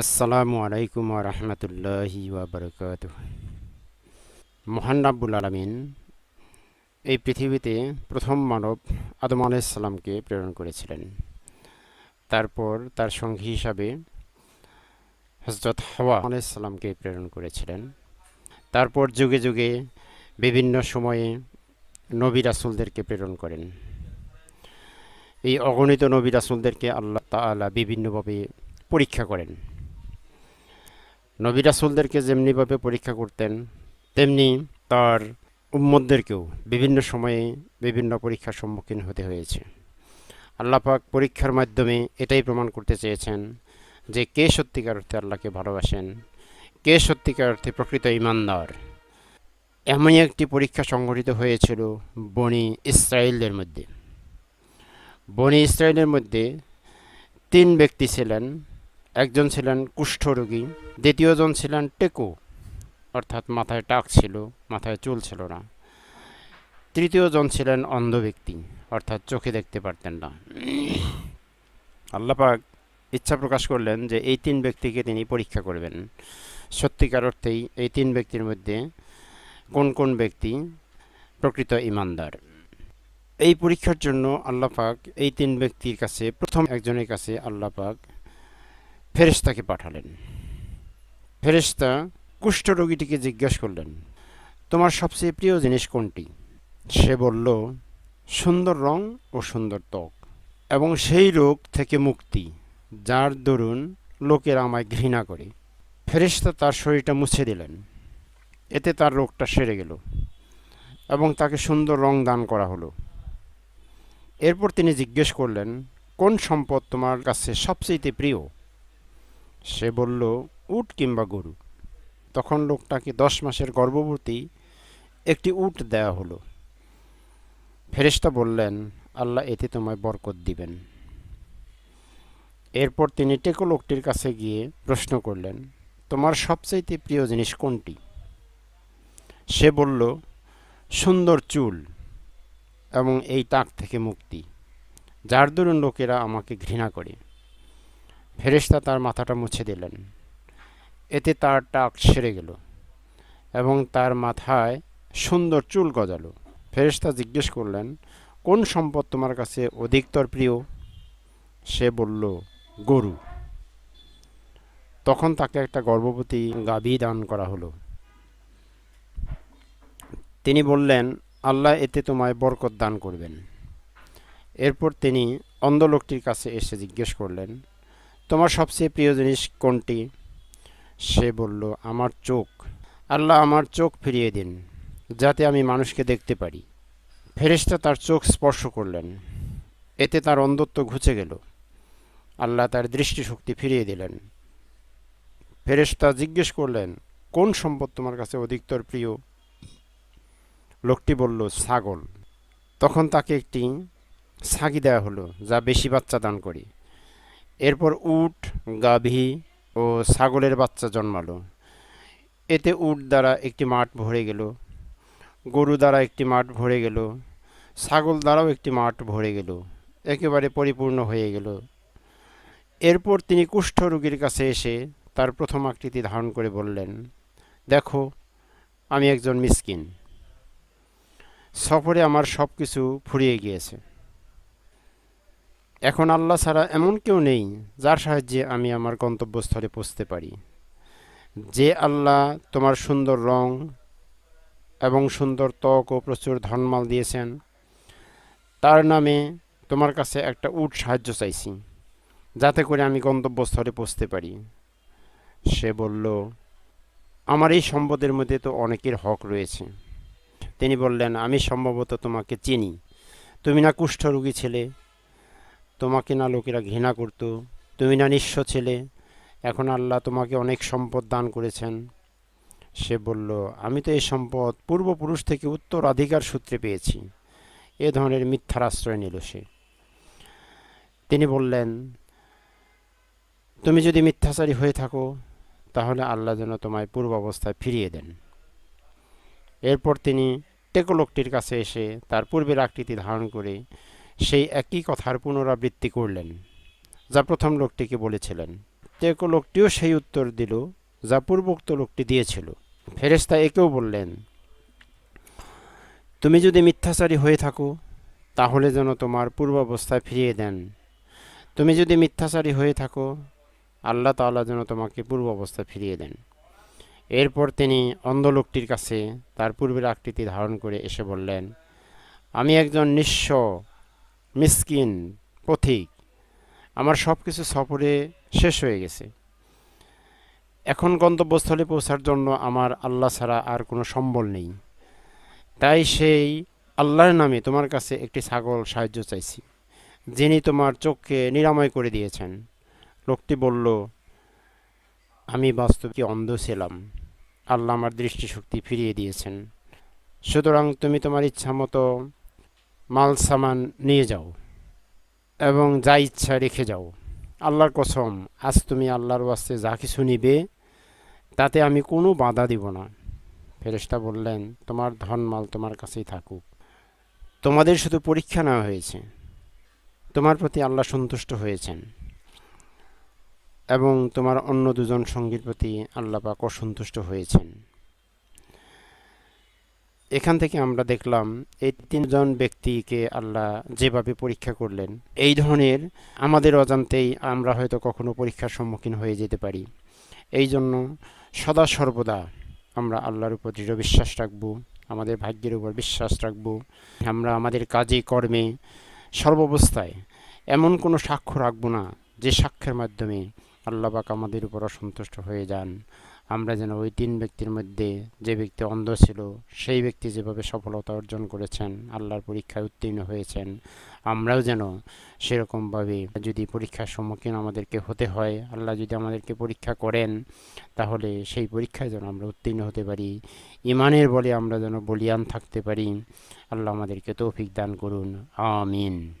আসসালামু আলাইকুম রহমতুল্লাহি ওবরকাত মহান আলমিন, এই পৃথিবীতে প্রথম মানব আদম আলাইসাল্লামকে প্রেরণ করেছিলেন। তারপর তার সঙ্গী হিসাবে হজরত হাওয়া আলাইসাল্লামকে প্রেরণ করেছিলেন। তারপর যুগে যুগে বিভিন্ন সময়ে নবী রাসুলদেরকে প্রেরণ করেন। এই অগণিত নবী রাসুলদেরকে আল্লাহ তাআলা বিভিন্নভাবে পরীক্ষা করেন। নবী রাসুলদেরকে যেমনিভাবে পরীক্ষা করতেন, তেমনি তার উম্মদদেরকেও বিভিন্ন সময়ে বিভিন্ন পরীক্ষার সম্মুখীন হতে হয়েছে। আল্লাপাক পরীক্ষার মাধ্যমে এটাই প্রমাণ করতে চেয়েছেন যে কে সত্যিকার অর্থে আল্লাহকে ভালোবাসেন, কে সত্যিকার অর্থে প্রকৃত ইমানদার। এমনই একটি পরীক্ষা সংঘটিত হয়েছিল বনি ইসরায়েলদের মধ্যে। বনি ইসরায়েলের মধ্যে তিন ব্যক্তি ছিলেন একজন ছিলেন কুষ্ঠরোগী, দ্বিতীয়জন ছিলেন টেকো, অর্থাৎ মাথায় টাক ছিল, মাথায় চুল ছিল না। তৃতীয়জন ছিলেন অন্ধ ব্যক্তি, অর্থাৎ চোখে দেখতে পারতেন না। আল্লাপাক ইচ্ছা প্রকাশ করলেন যে এই তিন ব্যক্তিকে তিনি পরীক্ষা করবেন। সত্যিকার অর্থেই এই তিন ব্যক্তির মধ্যে কোন কোন ব্যক্তি প্রকৃত ইমানদার? এই পরীক্ষার জন্য আল্লাপাক এই তিন ব্যক্তির কাছে, প্রথম একজনের কাছে আল্লাপাক ফেরেশতাকে পাঠালেন। ফেরেশতা কুষ্ঠরোগীটিকে জিজ্ঞাসা করলেন, তোমার সবচেয়ে প্রিয় জিনিস কোনটি? সে বলল, সুন্দর রং ও সুন্দর ত্বক এবং সেই রোগ থেকে মুক্তি, যার দরুন লোকের আমায় ঘৃণা করে। ফেরেশতা তার শরীরটা মুছে দিলেন। এতে তার রোগটা সেরে গেল এবং তাকে সুন্দর রং দান করা হলো। এরপর তিনি জিজ্ঞেস করলেন, কোন সম্পদ তোমার কাছে সবচেয়ে প্রিয়? সে বলল, উট কিংবা গরু? তখন লোকটাকে দশ মাসের গর্ভবতী একটি উট দেয়া হলো। ফেরেশতা বললেন, আল্লাহ এতে তোমায় বরকত দিবেন। এরপর তিনি টেকো লোকটির কাছে গিয়ে প্রশ্ন করলেন, তোমার সবচাইতে প্রিয় জিনিস কোনটি? সে বলল, সুন্দর চুল এবং এই টাক থেকে মুক্তি, যার দরুন লোকেরা আমাকে ঘৃণা করে। ফেরেশতা তার মাথাটা মুছে দিলেন। এতে তার টাক সেরে গেল এবং তার মাথায় সুন্দর চুল গজালো। ফেরেশতা জিজ্ঞেস করলেন, কোন সম্পদ তোমার কাছে অধিকতর প্রিয়? সে বলল, গরু। তখন তাকে একটা গর্ভবতী গাভী দান করা হলো। তিনি বললেন, আল্লাহ এতে তোমায় বরকত দান করবেন। এরপর তিনি অন্ধ লোকটির কাছে এসে জিজ্ঞেস করলেন তোমার সবচেয়ে প্রিয় জিনিস কোনটি? সে বলল, আমার চোখ। আল্লাহ আমার চোখ ফিরিয়ে দিন, যাতে আমি মানুষকে দেখতে পারি। ফেরেশতা তার চোখ স্পর্শ করলেন। এতে তার অন্ধত্ব ঘুচে গেল। আল্লাহ তার দৃষ্টিশক্তি ফিরিয়ে দিলেন। ফেরেশতা জিজ্ঞেস করলেন, কোন সম্পদ তোমার কাছে অধিকতর প্রিয়? লোকটি বলল, ছাগল। তখন তাকে একটি ছাগি দেওয়া হলো, যা বেশি বাচ্চা দান করে। এরপর উট, গাভী ও ছাগলের বাচ্চা জন্মালো। এতে উট দ্বারা একটি মাঠ ভরে গেল, গরু দ্বারা একটি মাঠ ভরে গেল, ছাগল দ্বারাও একটি মাঠ ভরে গেল, একেবারে পরিপূর্ণ হয়ে গেল। এরপর তিনি কুষ্ঠ রোগীর কাছে এসে তার প্রথম আকৃতি ধারণ করে বললেন, দেখো, আমি একজন মিসকিন। সফরে আমার সব কিছু ফুরিয়ে গিয়েছে। এখন আল্লাহ ছাড়া এমন কেউ নেই যার সাহায্যে আমি আমার গন্তব্যস্থলে পৌঁছতে পারি। যে আল্লাহ তোমার সুন্দর রং এবং সুন্দর ত্বক ও প্রচুর ধনমাল দিয়েছেন, তার নামে তোমার কাছে একটা উট সাহায্য চাইছি, যাতে করে আমি গন্তব্যস্থলে পৌঁছতে পারি। সে বলল, আমার এই সম্পদের মধ্যে তো অনেকের হক রয়েছে। তিনি বললেন, আমি সম্ভবত তোমাকে চিনি। তুমি না কুষ্ঠরোগী ছেলে তোমাকে না লোকেরা ঘৃণা করতো। তুমি না নিঃস্ব ছেলে। এখন আল্লাহ তোমাকে অনেক সম্পদ দান করেছেন। সে বলল, আমি তো এই সম্পদ পূর্বপুরুষ থেকে উত্তরাধিকার সূত্রে পেয়েছি। এ ধরনের মিথ্যার আশ্রয় নিল সে। তিনি বললেন, তুমি যদি মিথ্যাচারী হয়ে থাকো, তাহলে আল্লাহ যেন তোমায় পূর্ব অবস্থায় ফিরিয়ে দেন। এরপর তিনি টেকো লোকটির কাছে এসে তার পূর্বের আকৃতি ধারণ করে সেই একই কথার পুনরাবৃত্তি করলেন, যা প্রথম লোকটিকে বলেছিলেন। প্রত্যেক লোকটিও সেই উত্তর দিল যা পূর্বোক্ত লোকটি দিয়েছিল। ফেরেশতা একেও বললেন, তুমি যদি মিথ্যাচারী হয়ে থাকো, তাহলে যেন তোমার পূর্বাবস্থায় ফিরিয়ে দেন। তুমি যদি মিথ্যাচারী হয়ে থাকো, আল্লাহ তাআলা যেন তোমাকে পূর্ব অবস্থায় ফিরিয়ে দেন। এরপর তিনি অন্ধ লোকটির কাছে তার পূর্বের আকৃতি ধারণ করে এসে বললেন, আমি একজন নিঃস্ব মিসকিন, পথিক। আমার সব কিছু সফরে শেষ হয়ে গেছে। এখন গন্তব্যস্থলে পৌঁছার জন্য আমার আল্লাহ ছাড়া আর কোনো সম্বল নেই। তাই সেই আল্লাহর নামে তোমার কাছে একটি ছাগল সাহায্য চাইছি, যিনি তোমার চোখকে নিরাময় করে দিয়েছেন। লোকটি বলল, আমি বাস্তবিক অন্ধ ছিলাম। আল্লাহ আমার দৃষ্টিশক্তি ফিরিয়ে দিয়েছেন। সুতরাং তুমি তোমার ইচ্ছা মতো মাল সামান নিয়ে যাও এবং যা ইচ্ছা রেখে যাও। আল্লাহর কসম, আজ তুমি আল্লাহর ওয়াস্তে যা কিছু নিবে, তাতে আমি কোনো বাধা দিব না। ফেরেশতা বললেন, তোমার ধন মাল তোমার কাছেই থাকুক। তোমাদের শুধু পরীক্ষা নেওয়া হয়েছে। তোমার প্রতি আল্লাহ সন্তুষ্ট হয়েছেন। এবং তোমার অন্য দুজন সঙ্গীর প্রতি আল্লাহ পাক অসন্তুষ্ট হয়েছেন। এখান থেকে আমরা দেখলাম এই তিনজন ব্যক্তিকে আল্লাহ যেভাবে পরীক্ষা করলেন, এই ধরনের আমাদের অজান্তেই আমরা হয়তো কখনো পরীক্ষার সম্মুখীন হয়ে যেতে পারি। এই জন্য সদা সর্বদা আমরা আল্লাহর উপর দৃঢ় বিশ্বাস রাখব, আমাদের ভাগ্যের উপর বিশ্বাস রাখব। আমরা আমাদের কাজে, কর্মে সর্বাবস্থায় এমন কোনো সাক্ষ্য রাখব না যে সাক্ষ্যের মাধ্যমে আল্লাহ পাক আমাদের উপর অসন্তুষ্ট হয়ে যান। আমরা যেন ওই তিন ব্যক্তির মধ্যে যে ব্যক্তি অন্ধ ছিল, সেই ব্যক্তি যেভাবে সফলতা অর্জন করেছেন, আল্লাহর পরীক্ষায় উত্তীর্ণ হয়েছেন, আমরাও যেন সেরকমভাবে যদি পরীক্ষার সম্মুখীন আমাদেরকে হতে হয়, আল্লাহ যদি আমাদেরকে পরীক্ষা করেন, তাহলে সেই পরীক্ষায় যেন আমরা উত্তীর্ণ হতে পারি। ইমানের বলে আমরা যেন বলিয়ান থাকতে পারি। আল্লাহ আমাদেরকে তৌফিক দান করুন। আমিন।